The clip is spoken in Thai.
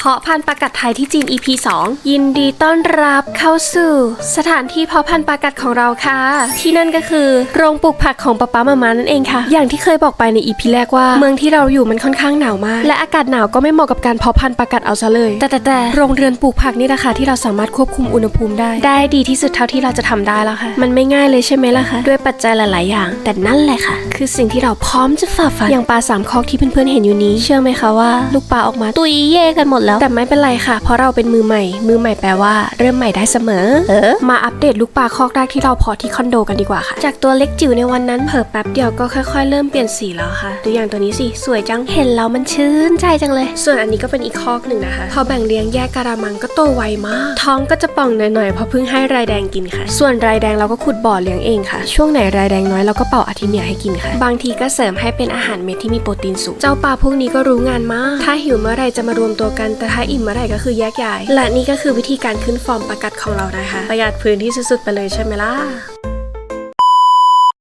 เพาะพันธุ์ปลากัดไทยที่จีน EP 2 ยินดีต้อนรับเข้าสู่ สถานที่เพาะพันธุ์ปลากัดของเราค่ะ ที่นั่นก็คือ โรงปลูกผักของป๊าป๊ามามานั่นเองค่ะ อย่างที่เคยบอกไปใน EP แรกว่า เมืองที่เราอยู่มันค่อนข้างหนาวมาก และอากาศหนาวก็ไม่เหมาะกับการเพาะพันธุ์ปลากัดเอาซะเลย แต่แต่แต่โรงเรือนปลูกผักนี่นะคะที่เราสามารถควบคุมอุณหภูมิได้ ได้ดีที่สุดเท่าที่เราจะทำได้แล้วค่ะ มันไม่ง่ายเลยใช่ไหมล่ะคะด้วยปัจจัยหลาย ๆ อย่าง แต่นั่นแหละค่ะ คือสิ่งที่เราพร้อมจะฝ่าฟันอย่างปลาสามคอกที่เพื่อน ๆ เห็นอยู่นี้ เชื่อไหมคะว่าลูกปลาออกมาตุยเย่กันหมดแล้ว แต่ไม่เป็นไรค่ะ เพราะเราเป็นมือใหม่ มือใหม่แปลว่าเริ่มใหม่ได้เสมอ เออ มาอัปเดตลูกปลาคอกแรกที่เราเพาะที่คอนโดกันดีกว่าค่ะ จากตัวเล็กจิ๋วในวันนั้นเผลอแป๊บเดียวก็ค่อยๆ เริ่มเปลี่ยนสีแล้วค่ะดูอย่างตัวนี้สิสวยจังเห็นแล้วมันชื่นใจจังเลย ส่วนอันนี้ก็เป็นอีกคอกหนึ่งนะคะ พอแบ่งเลี้ยงแยกการามังก็โตไวมาก ท้องก็จะป่องหน่อยๆเพราะเพิ่งให้รายแดงกินค่ะ ส่วนรายแดงเราก็ขุดบ่อเลี้ยงเองค่ะ ช่วงไหนรายแดงน้อยเราก็เป่าอาทิเมียให้กินค่ะ บางทีก็เสริมให้เป็นอาหารเม็ดที่มีโปรตีนสูง เจ้าปลาพวกนี้ก็รู้งานมาก ถ้าหิวเมื่อไหรจะมารวมตัวกันแต่ถ้าอิ่มเมื่อไหร่ก็คือแยกย้าย และนี่ก็คือวิธีการขึ้นฟอร์มประกัดของเรานะคะ ประหยัดพื้นที่สุดๆไปเลยใช่ไหมล่ะ